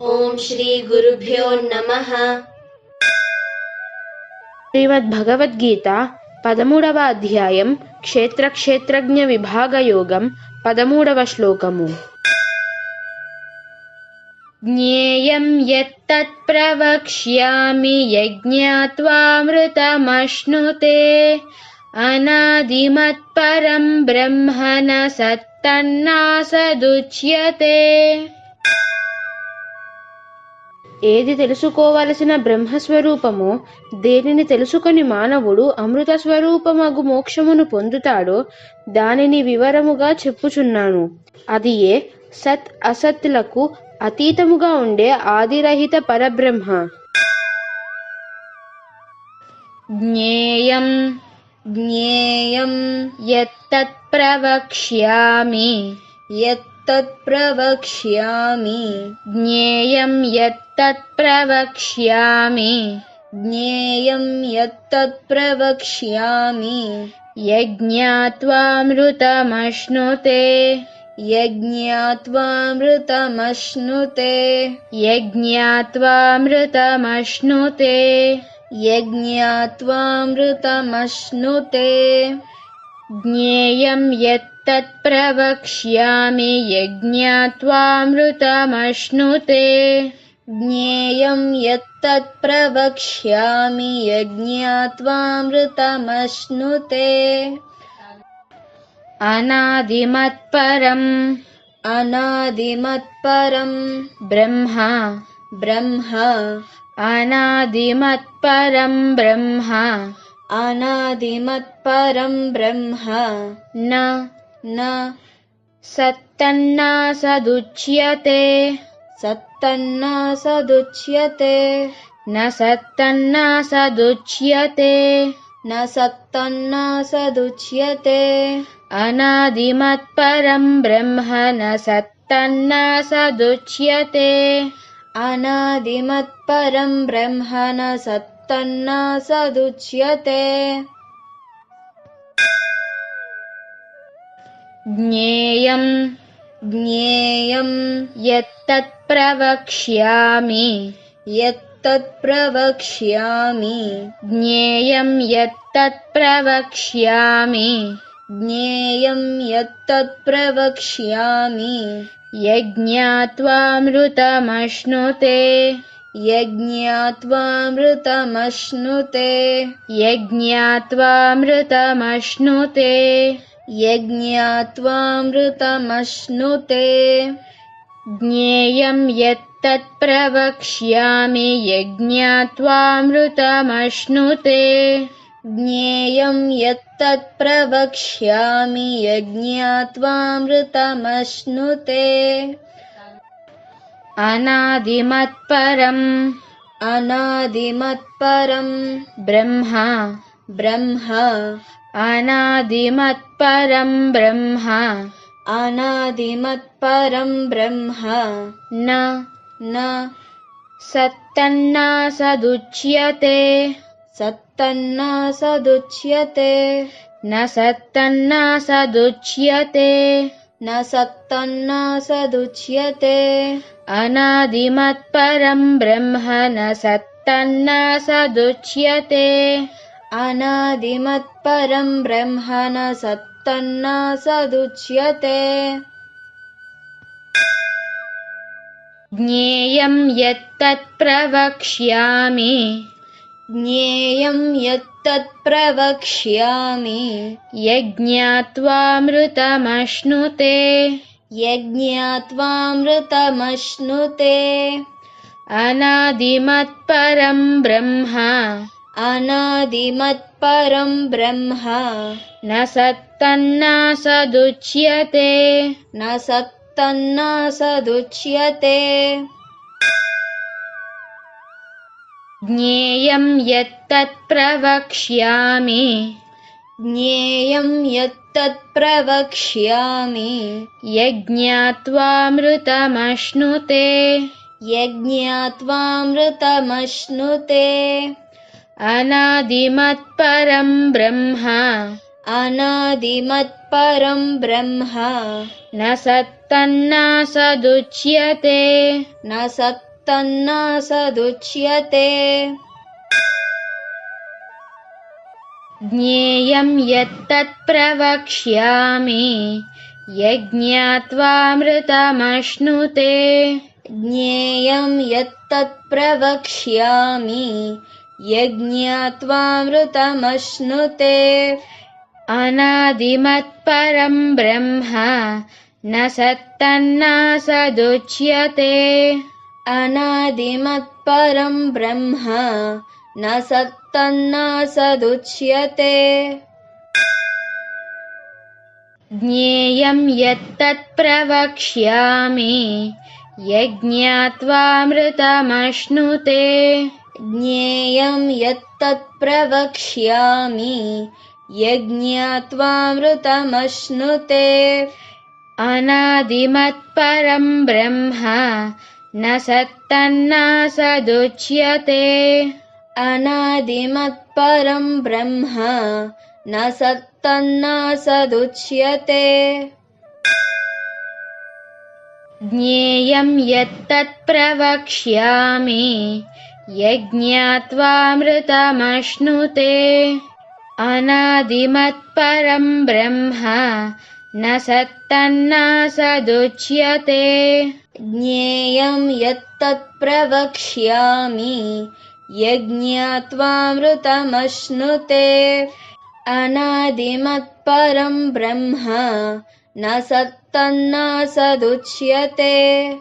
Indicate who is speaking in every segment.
Speaker 1: ఓం శ్రీ గురుభ్యో నమః
Speaker 2: శ్రీమద్భగవద్గీత పదమూడవ అధ్యాయం క్షేత్ర క్షేత్రజ్ఞ విభాగ యోగం పదమూడవ శ్లోకము జ్ఞేయం యత్తత్ ప్రవక్ష్యామి యజ్ఞాత్వామృతమశ్నుతే అనాదిమత్పరం బ్రహ్మణ సత్తన్నాసదుచ్యతే ఏది తెలుసుకోవలసిన బ్రహ్మస్వరూపము దేనిని తెలుసుకొని మానవుడు అమృత స్వరూపమగు మోక్షమును పొందుతాడో దానిని వివరముగా చెప్పుచున్నాను. అది ఏ? సత్ అసత్లకు అతీతముగా ఉండే ఆదిరహిత పరబ్రహ్మ. జ్ఞేయం
Speaker 3: జ్ఞేయం
Speaker 2: యత్తత్ ప్రవక్ష్యామి యత్ तत्प्रवक्ष्यामि।
Speaker 3: ज्ञेयं यत्तत्प्रवक्ष्यामि ज्ञेयं
Speaker 2: यत्तत्प्रवक्ष्यामि
Speaker 3: यज्ञात्वामृतमश्नुते।
Speaker 2: यज्ञात्वामृतमश्नुते।
Speaker 3: यज्ञात्वामृतमश्नुते।
Speaker 2: यज्ञात्वामृतमश्नुते। ज्ञेयं यत्तत्प्रवक्ष्यामि यज्ञात्वामृतमश्नुते।
Speaker 3: ज्ञेयं यत्तत्प्रवक्ष्यामि यज्ञात्वामृतमश्नुते।
Speaker 2: अनादिमत्परम्।
Speaker 3: अनादिमत्परम्।
Speaker 2: ब्रह्म।
Speaker 3: ब्रह्म।
Speaker 2: अनादिमत्परं ब्रह्म।
Speaker 3: अनादिमत्परं ब्रह्म।
Speaker 2: न
Speaker 3: न।
Speaker 2: सत्यन्न सदुच्यते।
Speaker 3: सत्य सदुच्यते।
Speaker 2: न सदुच्यते।
Speaker 3: न सन्न सदुच्यते।
Speaker 2: अनादिमत्परं ब्रह्म। न सत्त्व सदुच्यते।
Speaker 3: अनादिमत्परं ब्रह्म। न सत् तन्न सदुच्यते।
Speaker 2: ज्ञेयम्
Speaker 3: ज्ञेयम्
Speaker 2: यत्तत् प्रवक्ष्यामि।
Speaker 3: यत्तत् प्रवक्ष्यामि।
Speaker 2: ज्ञेयम् यत्तत् प्रवक्ष्यामि।
Speaker 3: ज्ञेयम् यत्तत् प्रवक्ष्यामि।
Speaker 2: यज्ञात्वामृतमश्नुते।
Speaker 3: यज्ञात्वामृतमश्नुते।
Speaker 2: यज्ञात्वामृतमश्नुते।
Speaker 3: यज्ञात्वामृतमश्नुते।
Speaker 2: ज्ञेयं यत्तत् प्रवक्ष्यामि यज्ञत्वामृतमश्नुते।
Speaker 3: ज्ञेयं यत्तत् प्रवक्ष्यामि यज्ञत्वामृतमश्नुते।
Speaker 2: अनादिमत्परम्।
Speaker 3: अनादिमत्परम्।
Speaker 2: ब्रह्म।
Speaker 3: ब्रह्म।
Speaker 2: अनादिमत्परं ब्रह्म।
Speaker 3: अनादिमत्परं ब्रह्म।
Speaker 2: न।
Speaker 3: न।
Speaker 2: सत्यन्ना सदुच्यते।
Speaker 3: सत्यन्ना सदुच्यते।
Speaker 2: न सन्न सदुच्यते।
Speaker 3: न सक्तन्न सदुच्यते।
Speaker 2: अनादिमत्परम् ब्रह्म न सक्तन्न सदुच्यते।
Speaker 3: अनादिमत्परम् ब्रह्म न सक्तन्न
Speaker 2: ज्ञेयं यत्तत् प्रवक्ष्यामि।
Speaker 3: ज्ञेयं यत्तत् प्रवक्ष्यामि।
Speaker 2: यज्ञात्वामृतमश्नुते।
Speaker 3: यज्ञात्वामृतमश्नुते।
Speaker 2: अनादिमत्परं ब्रह्म।
Speaker 3: अनादिमत्परं ब्रह्म।
Speaker 2: न स सदुच्यते।
Speaker 3: न स सदुच्यते।
Speaker 2: ज्ञेयं यत्तत् प्रवक्ष्यामि।
Speaker 3: ज्ञेयं यत्तत् प्रवक्ष्यामि।
Speaker 2: यज्ञात्वामृतमश्नुते।
Speaker 3: यज्ञात्वामृतमश्नुते।
Speaker 2: अनादिमत्परं ब्रह्म।
Speaker 3: अनादिमत्परं ब्रह्म।
Speaker 2: न स सदुच्यते।
Speaker 3: न सत् सदुच्यते।
Speaker 2: ज्ञेयं यत्तत् प्रवक्ष्यामि यज्ञात्वामृतमश्नुते
Speaker 3: ज्ञेयं यत्तत् प्रवक्ष्यामि यज्ञात्वामृतमश्नुते
Speaker 2: अनादिमत्परं ब्रह्म न सत्तन्नासदुच्यते
Speaker 3: अनादिमत्परं ब्रह्म न सत्तन्नासदुच्यते
Speaker 2: ज्ञेयं यत्तत् प्रवक्ष्यामि यज्ञात्वामृतमश्नुते।
Speaker 3: ज्ञेयं यत्तत् प्रवक्ष्यामि यज्ञात्वामृतमश्नुते।
Speaker 2: अनादिमत्परं ब्रह्म न सत्तन्नासदुच्यते
Speaker 3: अनादिमत्परं ब्रह्म न सत्तन्नासदुच्यते
Speaker 2: ज्ञेयं यत्तत् प्रवक्ष्यामि यज्ञात्वामृतमश्नुते। अनादिमत्परं ब्रह्म न सत्तन्नासदुच्यते
Speaker 3: ज्ञेयं यत्तत् प्रवक्ष्यामि यज्ञात्वामृतमश्नुते। अनादिमत्परं ब्रह्म न सत्तन्नासदुच्यते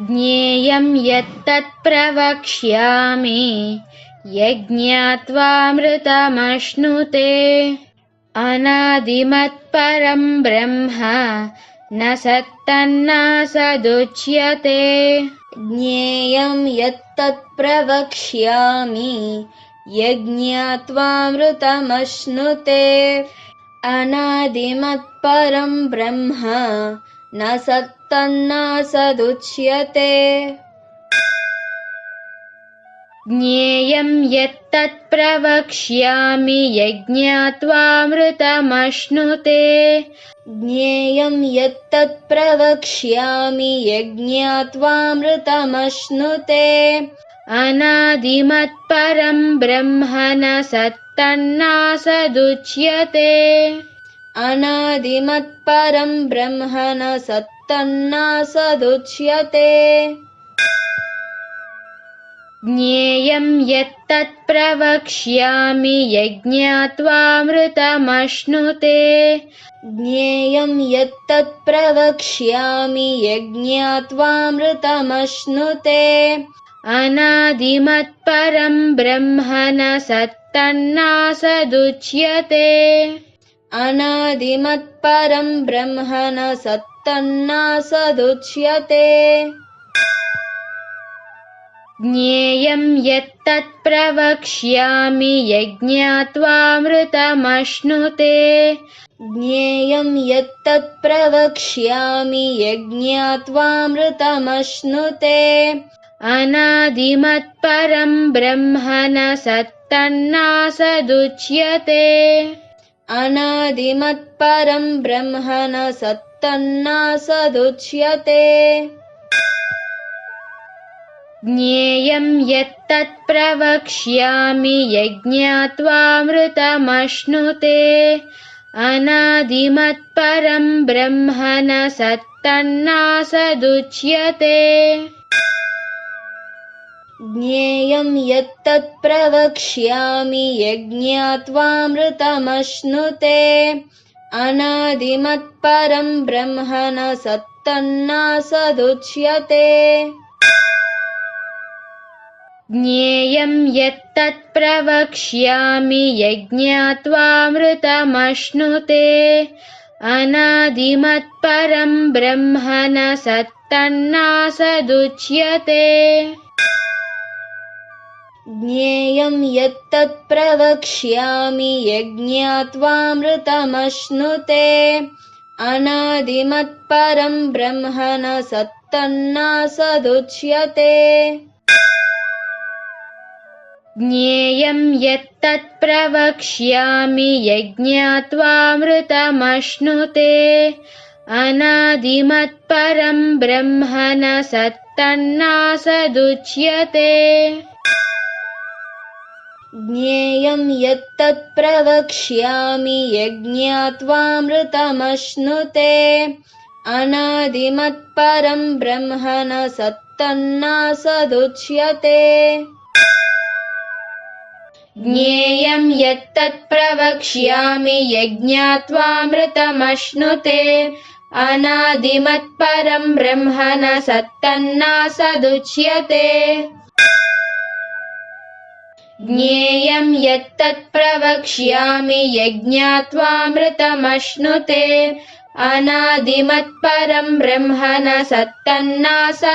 Speaker 2: ज्ञेयं यत्तत् प्रवक्ष्यामि यज्ञात्वामृतमश्नुते। अनादिमत्परं ब्रह्म न सत्तन्नासदुच्यते
Speaker 3: ज्ञेयं यत्तत् प्रवक्ष्यामि यज्ञात्वामृतमश्नुते। अनादिमत्परं ब्रह्म न सत्तन्नासदुच्यते
Speaker 2: ज्ञेयं यत्तत् प्रवक्ष्यामि यज्ञात्वामृतमश्नुते
Speaker 3: ज्ञेयं यत्तत् प्रवक्ष्यामि यज्ञात्वामृतमश्नुते।
Speaker 2: अनादिमत्परं ब्रह्म न सत्तन्नासदुच्यते।
Speaker 3: अनादिमत्परं ब्रह्म न सत्तन्नासदुच्यते
Speaker 2: ज्ञेयं यत्तत् प्रवक्ष्यामि यज्ञात्वामृतमश्नुते।
Speaker 3: ज्ञेयं यत्तत् प्रवक्ष्यामि यज्ञात्वामृतमश्नुते।
Speaker 2: अनादिमत्परं ब्रह्म न सत्तन्नासदुच्यते।
Speaker 3: अनादिमत्परं ब्रह्म न सत्तन्नासदुच्यते
Speaker 2: ज्ञेयं यत्तत् प्रवक्ष्यामि यज्ञात्वामृतमश्नुते।
Speaker 3: ज्ञेयं यत्तत् प्रवक्ष्यामि यज्ञात्वामृतमश्नुते।
Speaker 2: अनादिमत्परं ब्रह्म न सत्तन्नासदुच्यते।
Speaker 3: अनादिमत्परं ब्रह्म न सत्तन्नासदुच्यते
Speaker 2: ज्ञेयं यत्तत् प्रवक्ष्यामि यज्ञात्वामृतमश्नुते। अनादिमत्परं ब्रह्म न सत्तन्नासदुच्यते।
Speaker 3: ज्ञेयं यत्तत् प्रवक्ष्यामि यज्ञात्वामृतमश्नुते। अनादिमत्परं ब्रह्म न सत्तन्नासदुच्यते
Speaker 2: ज्ञेयं यत्तत् प्रवक्ष्यामि यज्ञात्वामृतमश्नुते। अनादिमत्परं ब्रह्म न सत्तन्नासदुच्यते।
Speaker 3: ज्ञेयं यत्तत् प्रवक्ष्यामि यज्ञात्वामृतमश्नुते। अनादिमत्परं ब्रह्म न सत्तन्नासदुच्यते
Speaker 2: ज्ञेयं यत्तत् प्रवक्ष्यामि यज्ञात्वामृतमश्नुते। अनादिमत्परं ब्रह्म न सत्तन्नासदुच्यते।
Speaker 3: ज्ञेयं यत्तत् प्रवक्ष्यामि यज्ञात्वामृतमश्नुते। अनादिमत्परं ब्रह्म न सत्तन्नासदुच्यते
Speaker 2: ज्ञेयं यत्तत् प्रवक्ष्यामि यज्ञात्वामृतमश्नुते। अनादिमत्परं ब्रह्म न सत्तन्नासदुच्यते ज्ञेयं यत्तत् प्रवक्ष्यामि यज्ञात्वामृतमश्नुते। अनादिमत्परं ब्रह्म न सत्तन्नासदुच्यते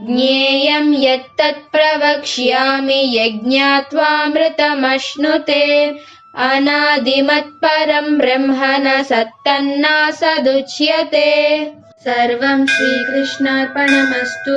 Speaker 2: ज्ञेयं यत्तत् प्रवक्ष्यामि यज्ञात्वामृतमश्नुते। अनादिमत्परं ब्रह्म न सत्तन्नासदुच्यते सर्वं श्रीकृष्णार्पणमस्तु